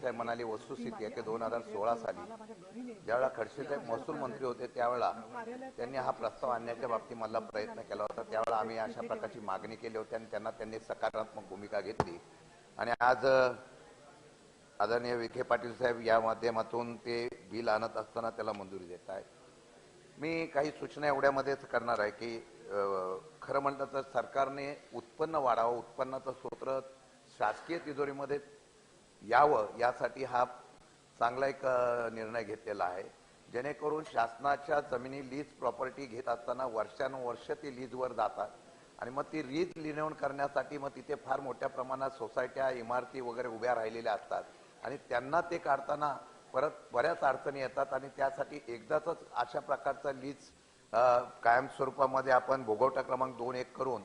खडसेसाहेब म्हणाले वस्तुस्थिती आहे की दोन हजार सोळा साली ज्यावेळेला खडसेसाहेब महसूल मंत्री होते त्यावेळेला त्यांनी हा प्रस्ताव आणण्याच्या बाबतीत मला प्रयत्न केला होता. त्यावेळेला आम्ही अशा प्रकारची मागणी केली होती आणि त्यांना त्यांनी सकारात्मक भूमिका घेतली. आणि आज आदरणीय विखे पाटील साहेब या माध्यमातून ते बिल आणत असताना त्याला मंजुरी देत आहेत. मी काही सूचना एवढ्यामध्येच करणार आहे की खरं म्हटलं तर सरकारने उत्पन्न वाढावं उत्पन्नाचं सूत्र शासकीय तिजोरीमध्ये यावं यासाठी हा चांगला एक निर्णय घेतलेला आहे. जेणेकरून शासनाच्या जमिनी लीज प्रॉपर्टी घेत असताना वर्षानुवर्ष ती लीजवर जातात आणि मग ती लीज लिनवून करण्यासाठी मग तिथे फार मोठ्या प्रमाणात सोसायट्या इमारती वगैरे उभ्या राहिलेल्या असतात. आणि त्यांना ते काढताना परत बऱ्याच अडचणी येतात आणि त्यासाठी एकदाच अशा प्रकारचा लीज अ, कायम स्वरूपामध्ये आपण भोगवटा क्रमांक दोन एक करून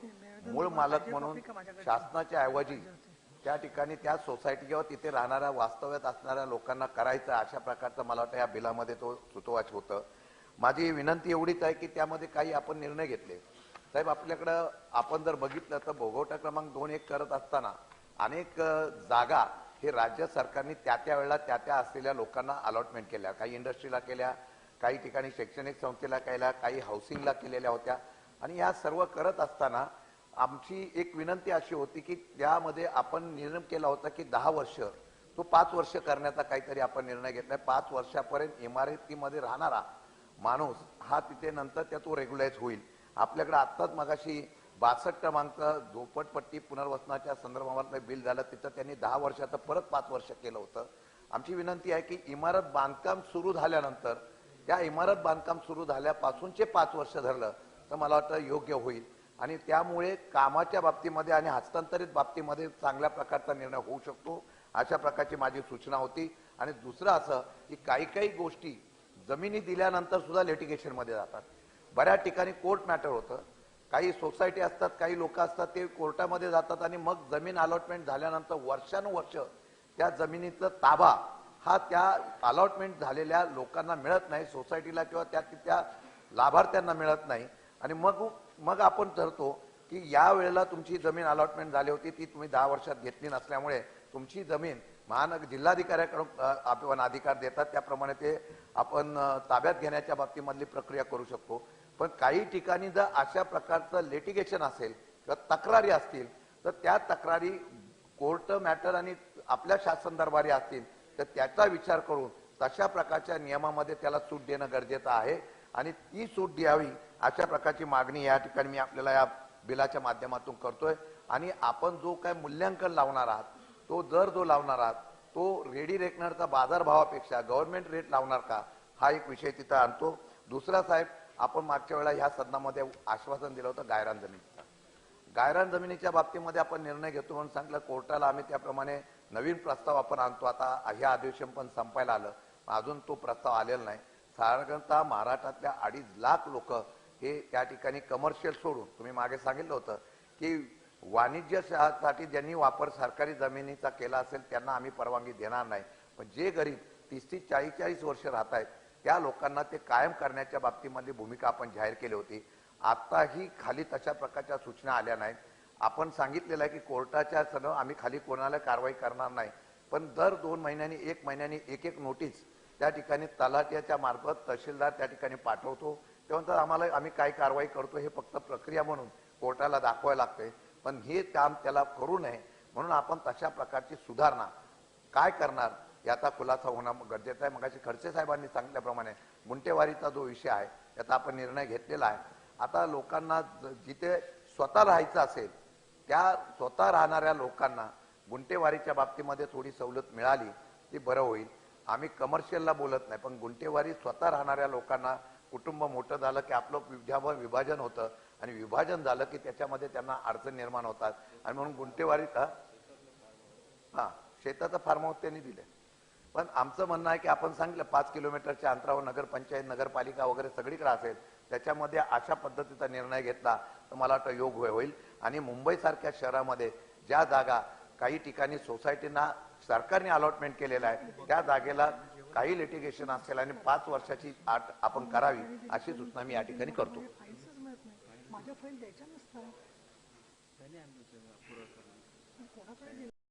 मूळ मालक म्हणून शासनाच्या ऐवजी त्या ठिकाणी त्या सोसायटी किंवा तिथे राहणाऱ्या वास्तव्यात असणाऱ्या लोकांना करायचं अशा प्रकारचं मला वाटतं या बिलामध्ये तो सुतोवाच होतं. माझी विनंती एवढीच आहे की त्यामध्ये काही आपण निर्णय घेतले. साहेब आपल्याकडं आपण जर बघितलं तर भोगवटा क्रमांक दोन एक करत असताना अनेक जागा हे राज्य सरकारने त्या त्या वेळेला त्या त्या असलेल्या लोकांना अलॉटमेंट केल्या. काही इंडस्ट्रीला केल्या काही ठिकाणी शैक्षणिक संस्थेला केल्या काही हाऊसिंगला केलेल्या होत्या. आणि या सर्व करत असताना आमची एक विनंती अशी होती की त्यामध्ये आपण निर्णय केला होता की दहा वर्ष तो पाच वर्ष करण्याचा काहीतरी आपण निर्णय घेतलाय. पाच वर्षापर्यंत इमारतीमध्ये राहणारा माणूस हा तिथे नंतर त्या तो रेग्युलाइज होईल. आपल्याकडे आत्ताच मगाशी बासष्ट क्रमांक झोपटपट्टी पुनर्वसनाच्या संदर्भावर बिल झालं तिथं त्यांनी दहा वर्षाचं परत पाच वर्ष केलं होतं. आमची विनंती आहे की इमारत बांधकाम सुरू झाल्यानंतर त्या इमारत बांधकाम सुरू झाल्यापासूनचे पाच वर्ष धरलं तर मला वाटतं योग्य होईल. आणि त्यामुळे कामाच्या बाबतीमध्ये आणि हस्तांतरित बाबतीमध्ये चांगल्या प्रकारचा निर्णय होऊ शकतो अशा प्रकारची माझी सूचना होती. आणि दुसरं असं की काही काही गोष्टी जमिनी दिल्यानंतर सुद्धा लिटिगेशनमध्ये जातात. बऱ्याच ठिकाणी कोर्ट मॅटर होतं. काही सोसायटी असतात काही लोक असतात ते कोर्टामध्ये जातात आणि मग जमीन अलॉटमेंट झाल्यानंतर वर्षानुवर्ष त्या जमिनीचा ताबा हा त्या अलॉटमेंट झालेल्या लोकांना मिळत नाही सोसायटीला किंवा त्या त्या लाभार्थ्यांना मिळत नाही. आणि मग मग आपण ठरतो की या वेळेला तुमची जमीन अलॉटमेंट झाली होती ती तुम्ही दहा वर्षात घेतली नसल्यामुळे तुमची जमीन महानगर जिल्हाधिकाऱ्याकडून आपण अधिकार देतात. त्याप्रमाणे ते आपण ताब्यात घेण्याच्या बाबतीमधली प्रक्रिया करू शकतो. पण काही ठिकाणी जर अशा प्रकारचं लिटिगेशन असेल किंवा तक्रारी असतील तर त्या तक्रारी कोर्ट मॅटर आणि आपल्या शासन दरबारी असतील तर त्याचा विचार करून तशा प्रकारच्या नियमामध्ये त्याला सूट देणं गरजेचं आहे. आणि ती सूट द्यावी अशा प्रकारची मागणी या ठिकाणी मी आपल्याला या बिलाच्या माध्यमातून करतोय. आणि आपण जो काय मूल्यांकन लावणार आहात तो दर जो लावणार आहात तो रेडी रेकनरचा बाजारभावापेक्षा गव्हर्नमेंट रेट लावणार का हा एक विषय तिथं आणतो. दुसरा साहेब आपण मागच्या वेळा ह्या सदनामध्ये आश्वासन दिलं होतं गायरान जमिनीचं गायरान जमिनीच्या बाबतीमध्ये आपण निर्णय घेतो म्हणून सांगितलं कोर्टाला आम्ही त्याप्रमाणे नवीन प्रस्ताव आपण आणतो. आता ह्या अधिवेशन पण संपायला आलं. अजून तो प्रस्ताव आलेला नाही. साधारणतः महाराष्ट्रातल्या अडीच लाख लोक हे त्या ठिकाणी कमर्शियल सोडून तुम्ही मागे सांगितलं होतं की वाणिज्यसाठी ज्यांनी वापर सरकारी जमिनीचा केला असेल त्यांना आम्ही परवानगी देणार नाही. पण जे गरीब तीस तीस चाळीस चाळीस वर्ष राहत आहेत त्या लोकांना ते कायम करण्याच्या बाबतीमधली भूमिका आपण जाहीर केली होती. आत्ताही खाली तशा प्रकारच्या सूचना आल्या नाहीत. आपण सांगितलेलं आहे की कोर्टाच्या सण आम्ही खाली कोणाला कारवाई करणार नाही. पण दर दोन महिन्यांनी एक महिन्यांनी एक एक नोटीस त्या ठिकाणी तलाट्याच्या मार्फत तहसीलदार त्या ठिकाणी पाठवतो. तेव्हा आम्हाला आम्ही काय कारवाई करतो हे फक्त प्रक्रिया म्हणून कोर्टाला दाखवायला लागते पण हे काम त्याला करू नये म्हणून आपण तशा प्रकारची सुधारणा काय करणार याचा खुलासा होणं गरजेचं आहे. मगाशी खडसे साहेबांनी सांगितल्याप्रमाणे गुंटेवारीचा जो विषय आहे याचा आपण निर्णय घेतलेला आहे. आता लोकांना जिथे स्वतः राहायचं असेल त्या स्वतः राहणाऱ्या लोकांना गुंटेवारीच्या बाबतीमध्ये थोडी सवलत मिळाली ती बरं होईल. आम्ही कमर्शियलला बोलत नाही पण गुंटेवारी स्वतः राहणाऱ्या लोकांना कुटुंब मोठं झालं की आपलं जेव्हा विभाजन होतं आणि विभाजन झालं की त्याच्यामध्ये त्यांना अडचण निर्माण होतात. आणि म्हणून गुंटेवारी का हा शेताचं फार्म हाऊस त्यांनी दिले पण आमचं म्हणणं आहे की आपण सांगितलं पाच किलोमीटरच्या अंतरावर नगरपंचायत नगरपालिका वगैरे सगळीकडे असेल त्याच्यामध्ये अशा पद्धतीचा निर्णय घेतला तर मला वाटतं योग होय- होईल. आणि मुंबईसारख्या शहरामध्ये ज्या जागा काही ठिकाणी सोसायटींना सरकारने अलॉटमेंट केलेलं आहे. त्या जागेला काही लिटिगेशन असेल आणि पाच वर्षाची आठ आपण करावी अशी सूचना मी या ठिकाणी करतो. माझ्या फाईल द्यायच्या नसतात.